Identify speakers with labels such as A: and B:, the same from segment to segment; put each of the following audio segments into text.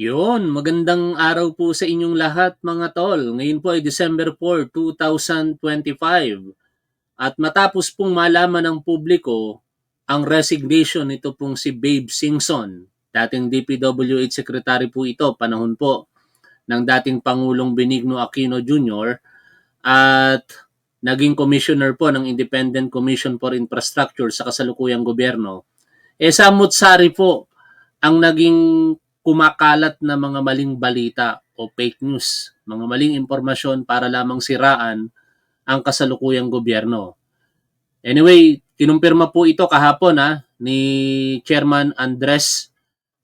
A: Yun, magandang araw po sa inyong lahat mga tol. Ngayon po ay December 4, 2025. At matapos pong malaman ng publiko ang resignation nito pong si Babe Singson, dating DPWH Secretary po ito, panahon po ng dating Pangulong Benigno Aquino Jr. at naging commissioner po ng Independent Commission for Infrastructure sa kasalukuyang gobyerno. Eh samot-sari po ang naging kumakalat na mga maling balita o fake news, mga maling impormasyon para lamang siraan ang kasalukuyang gobyerno. Anyway, kinumpirma po ito kahapon ha, ni Chairman Andres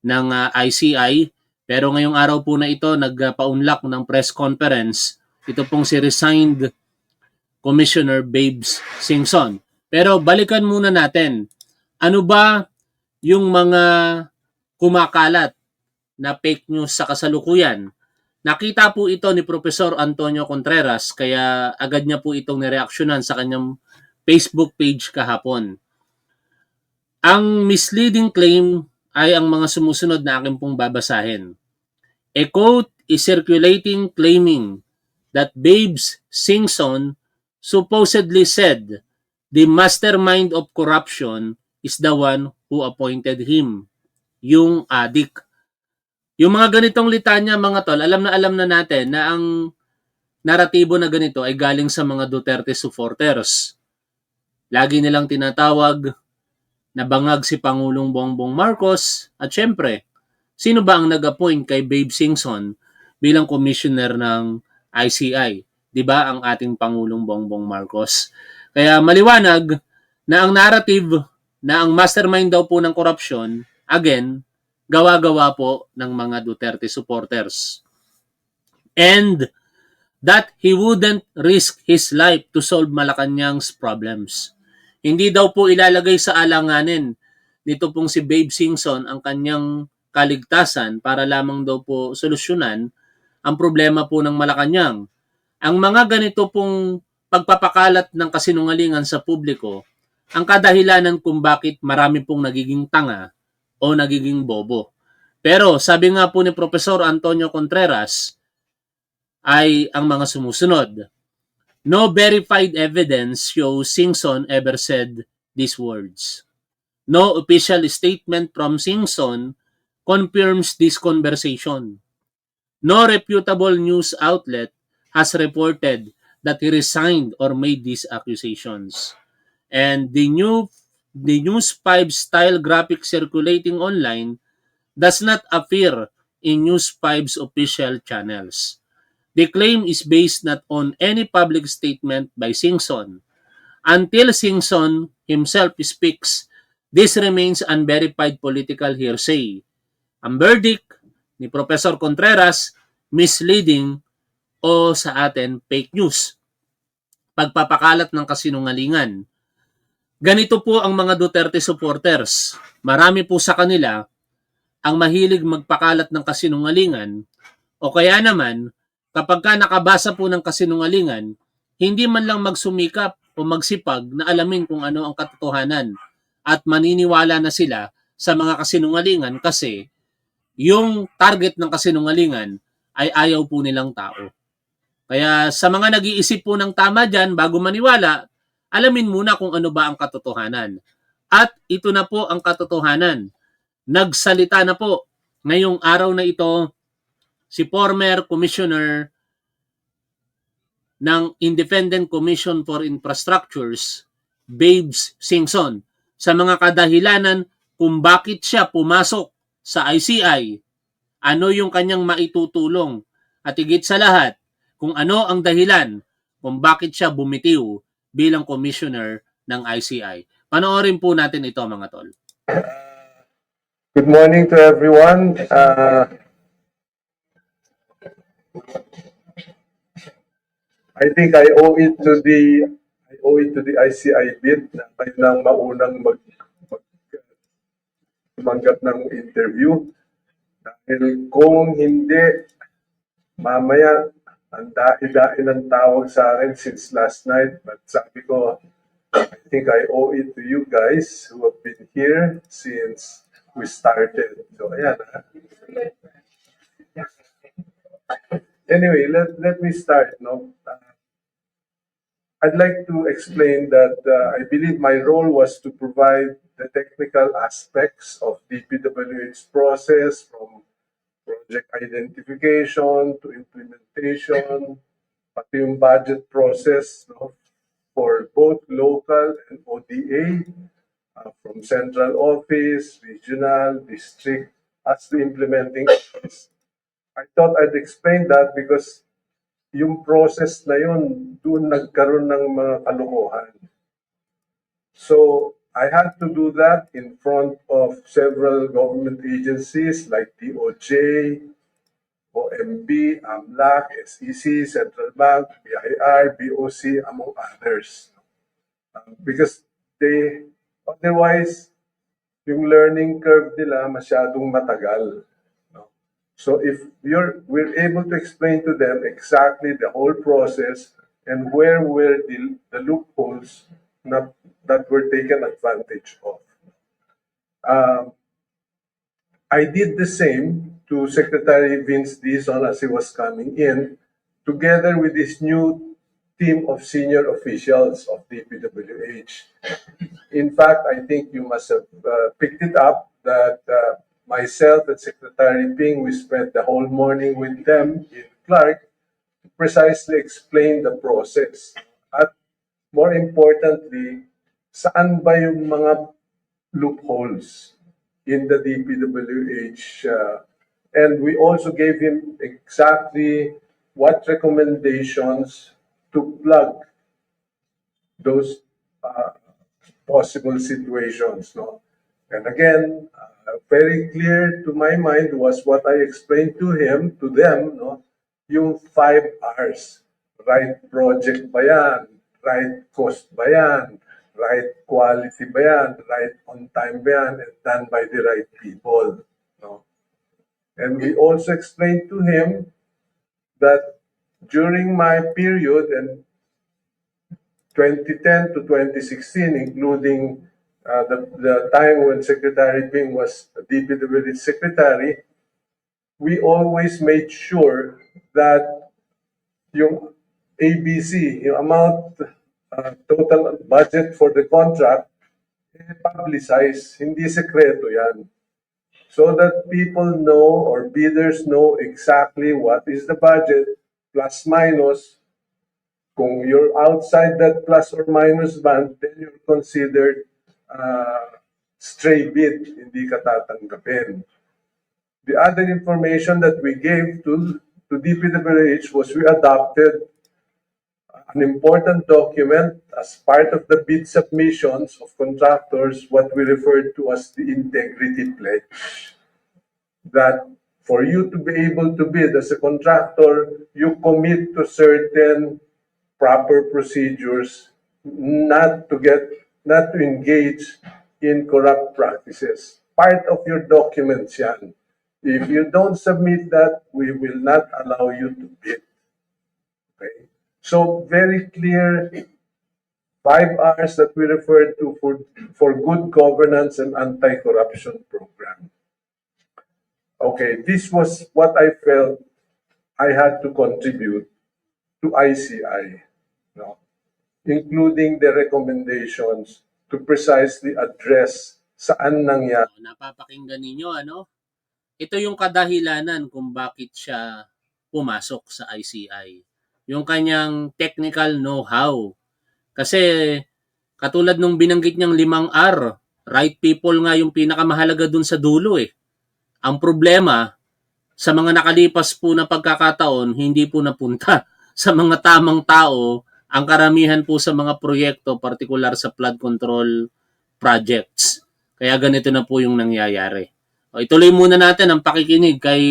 A: ng ah, ICI pero ngayong araw po na ito nagpaunlak ng press conference ito pong si resigned Commissioner Babes Singson. Pero balikan muna natin, ano ba yung mga kumakalat na fake news sa kasalukuyan? Nakita po ito ni Professor Antonio Contreras kaya agad niya po itong nireaksyonan sa kanyang Facebook page kahapon. Ang misleading claim ay ang mga sumusunod na akin pong babasahin. A quote is circulating claiming that Babes Singson supposedly said the mastermind of corruption is the one who appointed him, yung adik. Yung mga ganitong litanya mga tol, alam na alam na natin na ang naratibo na ganito ay galing sa mga Duterte supporters. Lagi nilang tinatawag na bangag si Pangulong Bongbong Marcos at syempre, sino ba ang nag-appoint kay Babe Singson bilang commissioner ng ICI? 'Di ba ang ating Pangulong Bongbong Marcos? Kaya maliwanag na ang narrative na ang mastermind daw po ng korupsyon, again, gawa-gawa po ng mga Duterte supporters. And that he wouldn't risk his life to solve Malacanang's problems. Hindi daw po ilalagay sa alanganin nito pong si Babe Singson ang kanyang kaligtasan para lamang daw po solusyonan ang problema po ng Malacanang. Ang mga ganito pong pagpapakalat ng kasinungalingan sa publiko ang kadahilanan kung bakit marami pong nagiging tanga o nagiging bobo. Pero sabi nga po ni Profesor Antonio Contreras ay ang mga sumusunod. No verified evidence shows Singson ever said these words. No official statement from Singson confirms this conversation. No reputable news outlet has reported that he resigned or made these accusations. And the new the News 5 style graphic circulating online does not appear in News 5's official channels. The claim is based not on any public statement by Singson. Until Singson himself speaks, this remains unverified political hearsay. Ang verdict ni Professor Contreras, misleading o sa atin fake news. Pagpapakalat ng kasinungalingan. Ganito po ang mga Duterte supporters. Marami po sa kanila ang mahilig magpakalat ng kasinungalingan o kaya naman kapag ka nakabasa po ng kasinungalingan, hindi man lang magsumikap o magsipag na alamin kung ano ang katotohanan at maniniwala na sila sa mga kasinungalingan kasi yung target ng kasinungalingan ay ayaw po nilang tao. Kaya sa mga nag-iisip po ng tama dyan, bago maniwala, alamin muna kung ano ba ang katotohanan. At ito na po ang katotohanan. Nagsalita na po ngayong araw na ito si former commissioner ng Independent Commission for Infrastructures, Babes Singson, sa mga kadahilanan kung bakit siya pumasok sa ICI, ano yung kanyang maitutulong, at higit sa lahat, kung ano ang dahilan kung bakit siya bumitiw bilang commissioner ng ICI. Panoorin po natin ito mga tol.
B: Good morning to everyone. Uh, I think I owe it to the I owe it to the ICI bid na kayo nang maunang mag, mag tumanggap ng interview. Dahil kung hindi, mamaya ang dai-dai ng tawag sa akin since last night. But sabi ko, I think I owe it to you guys who have been here since we started. So, ayan. anyway, let, let me start. No? Uh, I'd like to explain that uh, I believe my role was to provide the technical aspects of DPWH process from project identification to implementation, pati yung budget process no, for both local and ODA, uh, from central office, regional, district, as the implementing office. I thought I'd explain that because yung process na yun, doon nagkaroon ng mga kalokohan. So, I had to do that in front of several government agencies like DOJ, OMB, AMLAC, SEC, Central Bank, BIR, BOC, among others. Uh, because they, otherwise, yung learning curve nila masyadong matagal. So if you're, we're able to explain to them exactly the whole process and where were the, the loopholes na, that were taken advantage of. Um, I did the same to Secretary Vince Dizon as he was coming in, together with this new team of senior officials of DPWH. In fact, I think you must have uh, picked it up that uh, myself and Secretary Ping, we spent the whole morning with them in Clark to precisely explain the process. More importantly, saan ba yung mga loopholes in the DPWH? uh, and we also gave him exactly what recommendations to plug those uh, possible situations. No? And again, uh, very clear to my mind was what I explained to him, to them, no? yung five R's. Right project ba yan? Right cost ba yan? Right quality ba yan? Right on time ba yan? And done by the right people. No? And we also explained to him that during my period and 2010 to 2016, including uh, the, the time when Secretary Ping was DPWH Secretary, we always made sure that yung ABC, yung amount, uh, total budget for the contract, eh, publicize, hindi sekreto yan. So that people know or bidders know exactly what is the budget, plus minus, kung you're outside that plus or minus band, then you're considered uh, stray bid, hindi ka tatanggapin. The other information that we gave to, to DPWH was we adopted an important document as part of the bid submissions of contractors, what we refer to as the integrity pledge. That for you to be able to bid as a contractor, you commit to certain proper procedures, not to get, not to engage in corrupt practices. Part of your documents yan. If you don't submit that, we will not allow you to bid. Okay? So very clear five R's that we refer to for, for good governance and anti-corruption program. Okay, this was what I felt I had to contribute to ICI, no? including the recommendations to precisely address saan nangyari
A: Oh, napapakinggan ninyo ano? Ito yung kadahilanan kung bakit siya pumasok sa ICI. Yung kanyang technical know-how. Kasi katulad nung binanggit niyang limang R, right people nga yung pinakamahalaga dun sa dulo eh. Ang problema, sa mga nakalipas po na pagkakataon, hindi po napunta sa mga tamang tao ang karamihan po sa mga proyekto, partikular sa flood control projects. Kaya ganito na po yung nangyayari. O, ituloy muna natin ang pakikinig kay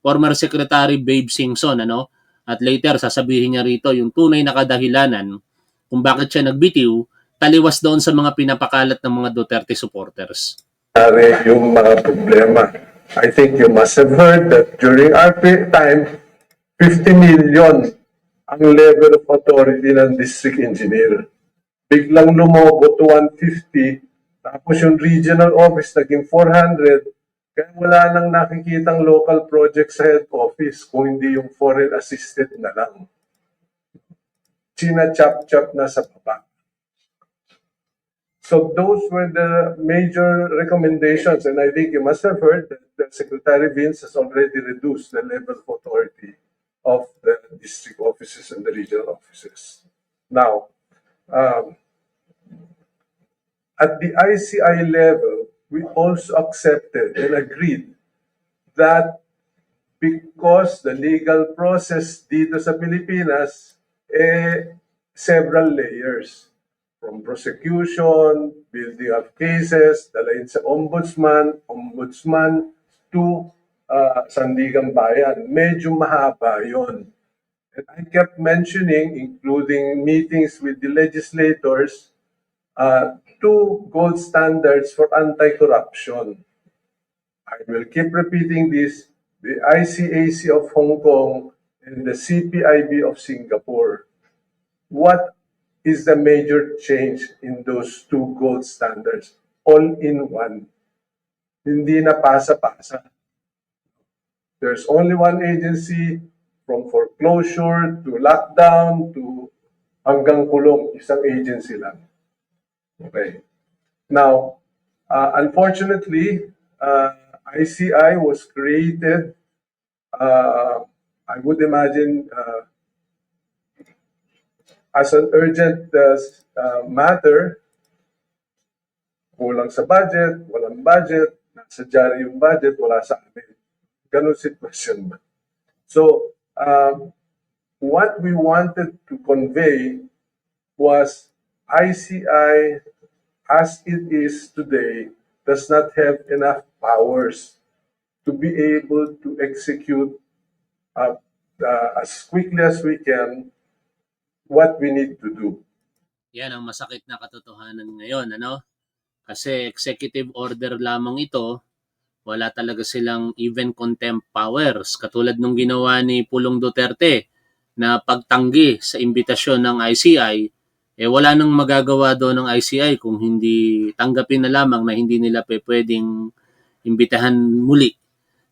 A: former Secretary Babe Singson. Ano? At later, sasabihin niya rito yung tunay na kadahilanan kung bakit siya nagbitiw, taliwas doon sa mga pinapakalat ng mga Duterte supporters.
B: yung mga problema. I think you must have heard that during our time, 50 million ang level of authority ng district engineer. Biglang lumobo to 150, tapos yung regional office naging 400, Kaya wala nang nakikitang local project sa head office kung hindi yung foreign assisted na lang. China-chap-chap na sa baba. So those were the major recommendations, and I think you must have heard that, that Secretary Vince has already reduced the level of authority of the district offices and the regional offices. Now, um, at the ICI level, we also accepted and agreed that because the legal process dito sa Pilipinas, eh, several layers from prosecution, building up cases, dalayin sa ombudsman, ombudsman to uh, Sandigang Bayan. Medyo mahaba yon. And I kept mentioning, including meetings with the legislators, uh, two gold standards for anti-corruption. I will keep repeating this, the ICAC of Hong Kong and the CPIB of Singapore. What is the major change in those two gold standards? All in one. Hindi na pasa-pasa. There's only one agency from foreclosure to lockdown to hanggang kulong, isang agency lang. Okay. Now, uh, unfortunately, uh, ICI was created, uh, I would imagine, uh, as an urgent uh, uh, matter, kulang sa budget, walang budget, nasa diary yung budget, wala sa amin. Ganun sitwasyon ba? So, um, what we wanted to convey was ICI as it is today does not have enough powers to be able to execute uh, uh, as quickly as we can what we need to do.
A: Yan ang masakit na katotohanan ngayon, ano? Kasi executive order lamang ito, wala talaga silang even contempt powers. Katulad nung ginawa ni Pulong Duterte na pagtanggi sa imbitasyon ng ICI, eh wala nang magagawa doon ng ICI kung hindi tanggapin na lamang na hindi nila pe pwedeng imbitahan muli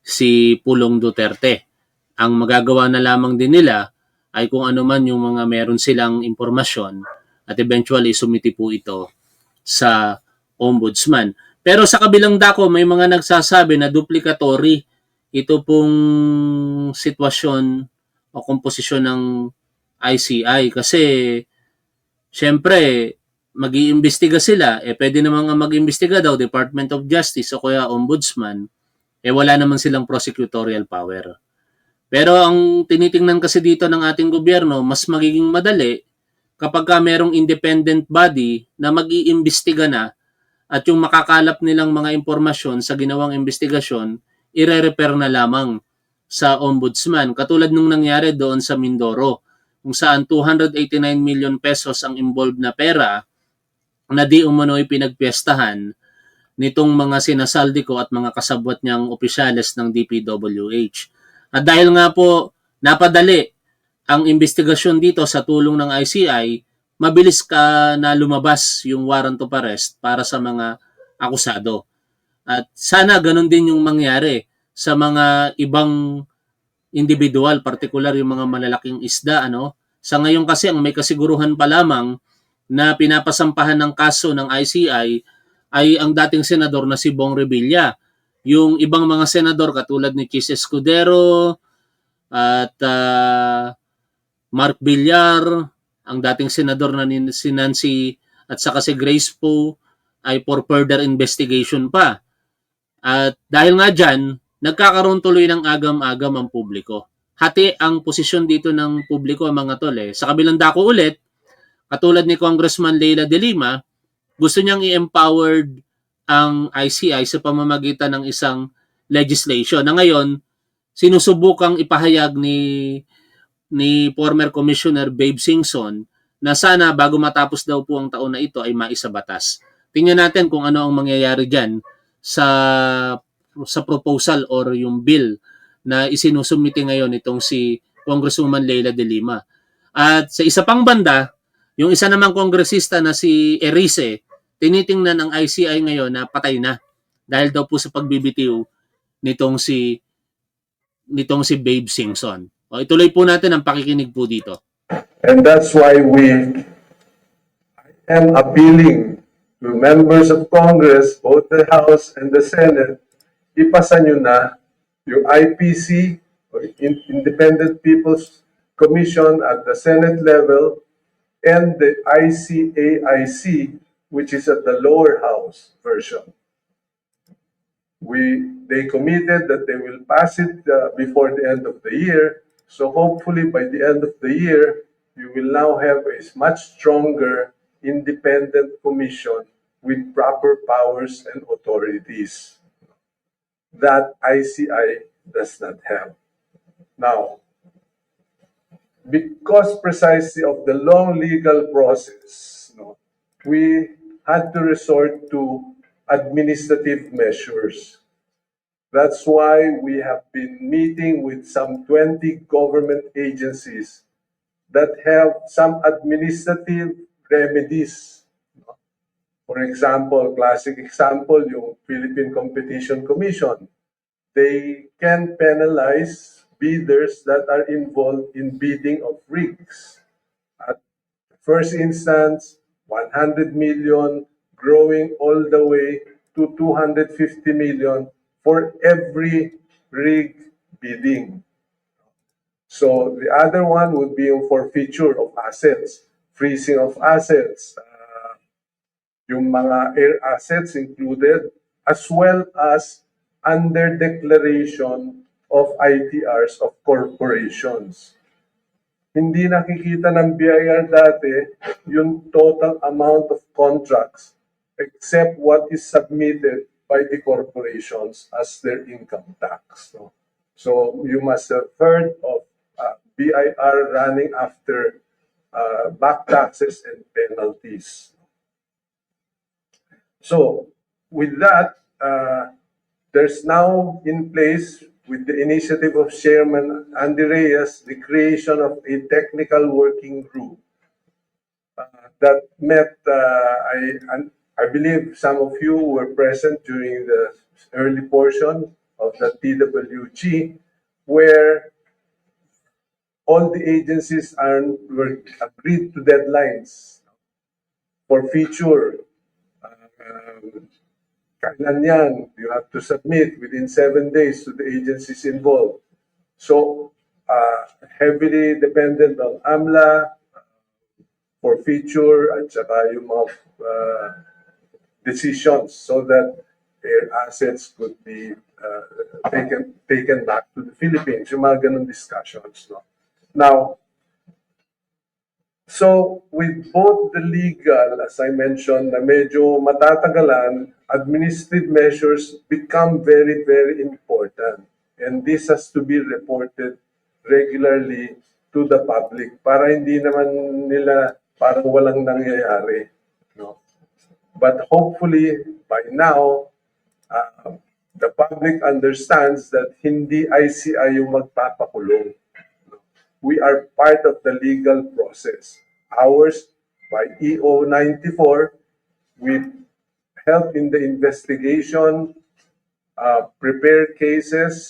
A: si Pulong Duterte. Ang magagawa na lamang din nila ay kung ano man yung mga meron silang impormasyon at eventually sumiti po ito sa ombudsman. Pero sa kabilang dako, may mga nagsasabi na duplicatory ito pong sitwasyon o komposisyon ng ICI kasi syempre mag-iimbestiga sila, eh pwede naman nga mag-imbestiga daw Department of Justice o kaya Ombudsman, eh wala naman silang prosecutorial power. Pero ang tinitingnan kasi dito ng ating gobyerno, mas magiging madali kapag ka merong independent body na mag-iimbestiga na at yung makakalap nilang mga impormasyon sa ginawang investigasyon, ire-repair na lamang sa ombudsman. Katulad nung nangyari doon sa Mindoro, kung saan 289 million pesos ang involved na pera na di umano'y pinagpiestahan nitong mga sinasaldi ko at mga kasabwat niyang opisyales ng DPWH. At dahil nga po napadali ang investigasyon dito sa tulong ng ICI, mabilis ka na lumabas yung warrant of arrest para sa mga akusado. At sana ganun din yung mangyari sa mga ibang individual, particular yung mga malalaking isda. Ano? Sa ngayon kasi, ang may kasiguruhan pa lamang na pinapasampahan ng kaso ng ICI ay ang dating senador na si Bong Revilla. Yung ibang mga senador katulad ni Chis Escudero at ah, Mark Villar, ang dating senador na ni- si Nancy at saka si Grace Poe ay for further investigation pa. At dahil nga dyan, nagkakaroon tuloy ng agam-agam ang publiko. Hati ang posisyon dito ng publiko mga tol eh. Sa kabilang dako ulit, katulad ni Congressman Leila De Lima, gusto niyang i-empowered ang ICI sa pamamagitan ng isang legislation na ngayon sinusubukang ipahayag ni ni former Commissioner Babe Singson na sana bago matapos daw po ang taon na ito ay maisabatas. Tingnan natin kung ano ang mangyayari diyan sa sa proposal or yung bill na isinusumiti ngayon itong si Congresswoman Leila De Lima. At sa isa pang banda, yung isa namang kongresista na si Erice, tinitingnan ng ICI ngayon na patay na dahil daw po sa pagbibitiw nitong si nitong si Babe Singson. O ituloy po natin ang pakikinig po dito.
B: And that's why we am appealing to members of Congress, both the House and the Senate, ipasa nyo na yung IPC, Independent People's Commission at the Senate level, and the ICAIC, which is at the lower house version. We, they committed that they will pass it uh, before the end of the year. So hopefully by the end of the year, you will now have a much stronger independent commission with proper powers and authorities that ICI does not have. Now, because precisely of the long legal process, we had to resort to administrative measures. That's why we have been meeting with some 20 government agencies that have some administrative remedies. For example, classic example, yung Philippine Competition Commission. They can penalize bidders that are involved in bidding of rigs. At first instance, 100 million, growing all the way to 250 million for every rig bidding. So the other one would be forfeiture of assets, freezing of assets, yung mga air assets included, as well as under declaration of ITRs of corporations. Hindi nakikita ng BIR dati yung total amount of contracts except what is submitted by the corporations as their income tax. no? So you must have heard of uh, BIR running after uh, back taxes and penalties. So with that, uh, there's now in place with the initiative of Chairman Andy Reyes, the creation of a technical working group uh, that met, uh, I, and I believe some of you were present during the early portion of the TWG, where all the agencies are were agreed to deadlines for feature. Um, kailan yan? You have to submit within seven days to the agencies involved. So, uh, heavily dependent on AMLA uh, for feature at saka yung mga uh, decisions so that their assets could be uh, taken taken back to the Philippines. Yung mga ganun discussions. No? Now, So, with both the legal, as I mentioned, na medyo matatagalan, administrative measures become very, very important. And this has to be reported regularly to the public para hindi naman nila parang walang nangyayari. No? But hopefully, by now, uh, the public understands that hindi ICI yung magpapakulong we are part of the legal process. Ours, by EO 94, we help in the investigation, uh, prepare cases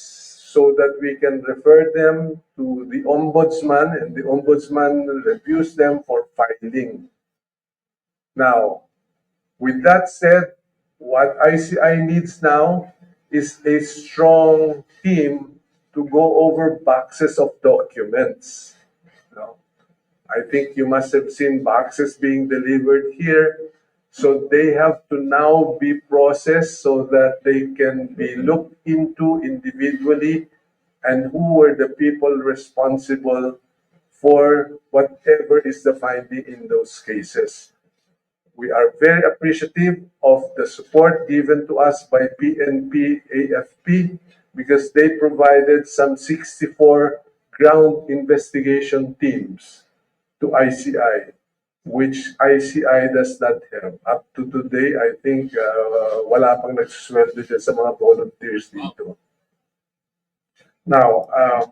B: so that we can refer them to the ombudsman and the ombudsman reviews them for filing. Now, with that said, what ICI needs now is a strong team to go over boxes of documents. No? I think you must have seen boxes being delivered here. So they have to now be processed so that they can be looked into individually and who were the people responsible for whatever is the finding in those cases. We are very appreciative of the support given to us by PNP AFP because they provided some 64 ground investigation teams to ICI, which ICI does not have. Up to today, I think uh, wala pang nagsusweldo dyan sa mga volunteers dito. Now, uh,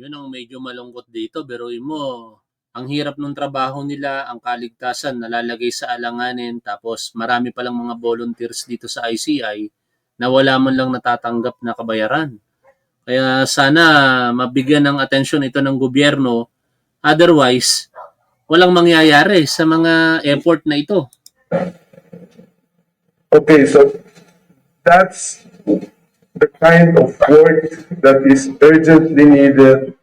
A: Yun ang medyo malungkot dito. Biruin mo, ang hirap ng trabaho nila, ang kaligtasan nalalagay sa alanganin, tapos marami palang mga volunteers dito sa ICI na wala man lang natatanggap na kabayaran. Kaya sana mabigyan ng atensyon ito ng gobyerno. Otherwise, walang mangyayari sa mga effort na ito.
B: Okay, so that's the kind of work that is urgently needed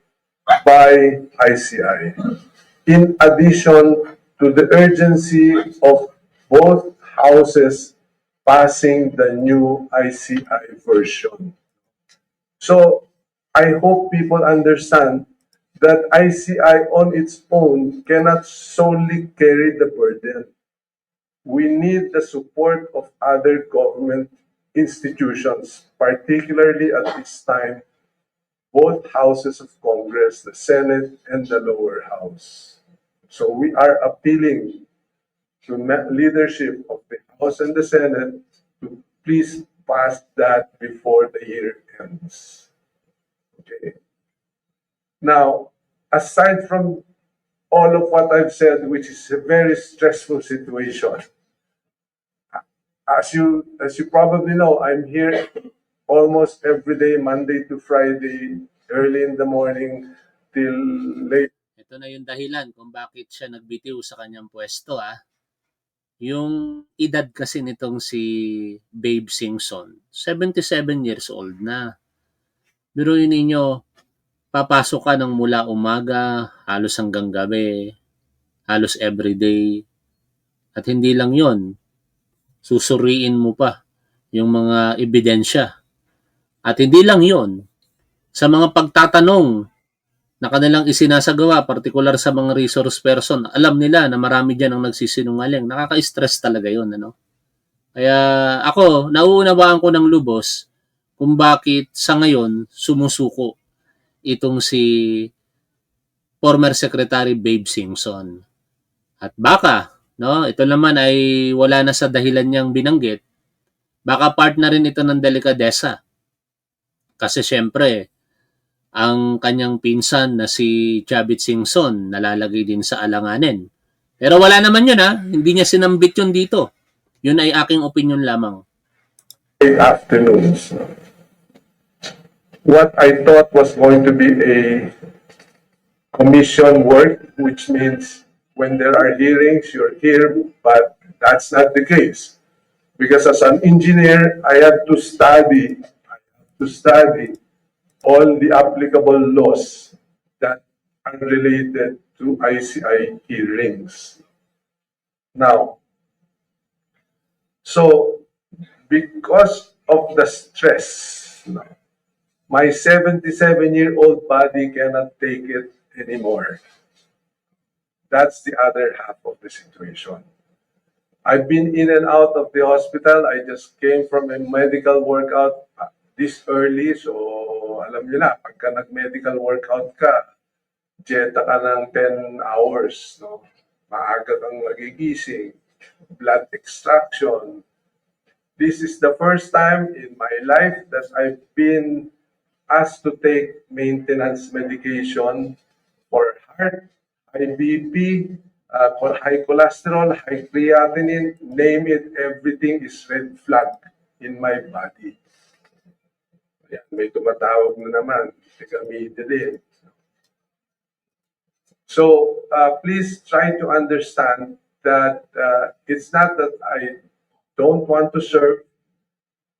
B: by ICI. In addition to the urgency of both houses passing the new ICI version. So I hope people understand that ICI on its own cannot solely carry the burden we need the support of other government institutions, particularly at this time, both houses of Congress, the Senate and the lower house. So we are appealing to leadership of the House and the Senate to please pass that before the year ends. Okay. Now, aside from all of what I've said, which is a very stressful situation. As you as you probably know, I'm here almost every day, Monday to Friday, early in the morning till late.
A: Ito na yung dahilan kung bakit siya nagbitiw sa kanyang pwesto ah. Yung edad kasi nitong si Babe Simpson, 77 years old na. Biruin ninyo, papasok ka ng mula umaga, halos hanggang gabi, halos everyday. At hindi lang yon susuriin mo pa yung mga ebidensya. At hindi lang yon sa mga pagtatanong na kanilang isinasagawa, partikular sa mga resource person, alam nila na marami dyan ang nagsisinungaling. Nakaka-stress talaga yun. Ano? Kaya ako, nauunawaan ko ng lubos kung bakit sa ngayon sumusuko itong si former Secretary Babe Simpson. At baka, no, ito naman ay wala na sa dahilan niyang binanggit, baka part na rin ito ng delikadesa. Kasi syempre, ang kanyang pinsan na si Chavit Singson nalalagay din sa alanganin. Pero wala naman yun ha, hindi niya sinambit yun dito. Yun ay aking opinion lamang.
B: late afternoons. What I thought was going to be a commission work, which means when there are hearings, you're here, but that's not the case. Because as an engineer, I have to study, I have to study all the applicable laws that are related to ICI hearings. Now, so because of the stress, my 77-year-old body cannot take it anymore. That's the other half of the situation. I've been in and out of the hospital. I just came from a medical workout this early. So, alam niyo na, pagka nag-medical workout ka, jeta ka ng 10 hours. No? Maaga kang nagigising. Blood extraction, this is the first time in my life that I've been asked to take maintenance medication for heart, high BP, uh, high cholesterol, high creatinine, name it, everything is red flag in my body. Ayan, may tumatawag na naman, din. So uh, please try to understand that uh, it's not that I don't want to serve.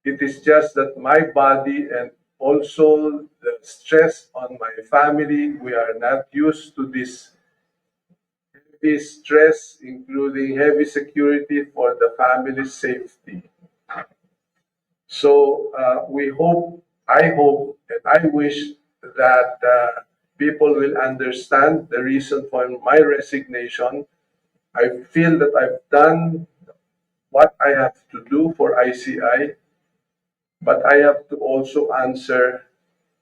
B: It is just that my body and also the stress on my family, we are not used to this heavy stress, including heavy security for the family's safety. So uh, we hope, I hope, and I wish that uh, people will understand the reason for my resignation. I feel that I've done what I have to do for ICI, but I have to also answer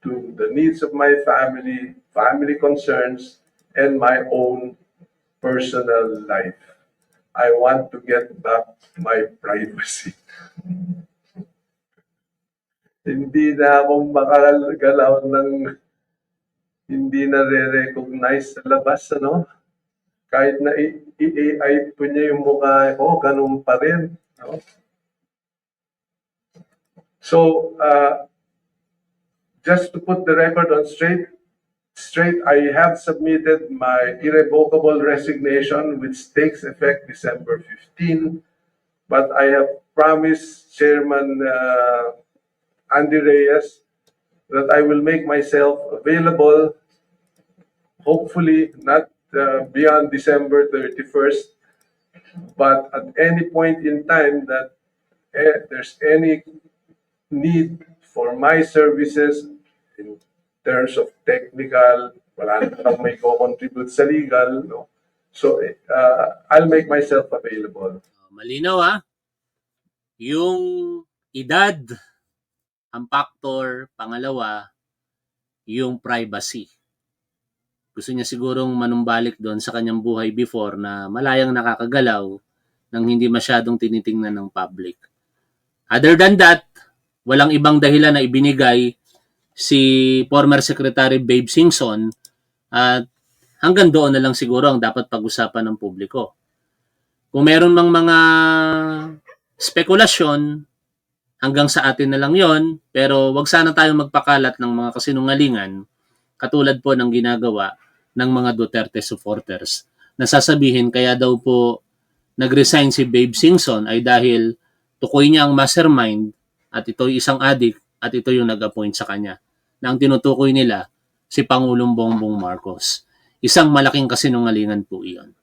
B: to the needs of my family, family concerns, and my own personal life. I want to get back my privacy. hindi na akong makagalaw ng hindi na re-recognize sa labas, ano? Kahit na i-AI po niya yung mukha, oh, ganun pa rin. No? So, uh, just to put the record on straight, straight, I have submitted my irrevocable resignation which takes effect December 15. But I have promised Chairman uh, Andy Reyes that I will make myself available, hopefully not uh, beyond December 31st, but at any point in time that eh, there's any need for my services in terms of technical, wala na may co-contribute sa legal, no? So, uh, I'll make myself available.
A: Malinaw ah. Yung edad, ang factor, pangalawa, yung privacy. Gusto niya sigurong manumbalik doon sa kanyang buhay before na malayang nakakagalaw nang hindi masyadong tinitingnan ng public. Other than that, walang ibang dahilan na ibinigay si former Secretary Babe Singson at hanggang doon na lang siguro ang dapat pag-usapan ng publiko. Kung meron mang mga spekulasyon, hanggang sa atin na lang yon pero wag sana tayong magpakalat ng mga kasinungalingan katulad po ng ginagawa ng mga Duterte supporters. Nasasabihin kaya daw po nag-resign si Babe Singson ay dahil tukoy niya ang mastermind at ito isang adik at ito yung nag-appoint sa kanya na ang tinutukoy nila si Pangulong Bongbong Marcos. Isang malaking kasinungalingan po iyon.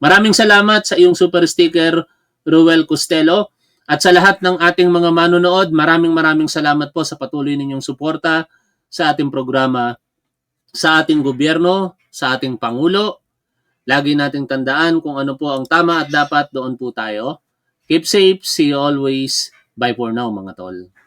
A: Maraming salamat sa iyong super sticker, Ruel Costello. At sa lahat ng ating mga manonood, maraming maraming salamat po sa patuloy ninyong suporta sa ating programa, sa ating gobyerno, sa ating Pangulo. Lagi nating tandaan kung ano po ang tama at dapat doon po tayo. Keep safe, see you always. Bye for now mga tol.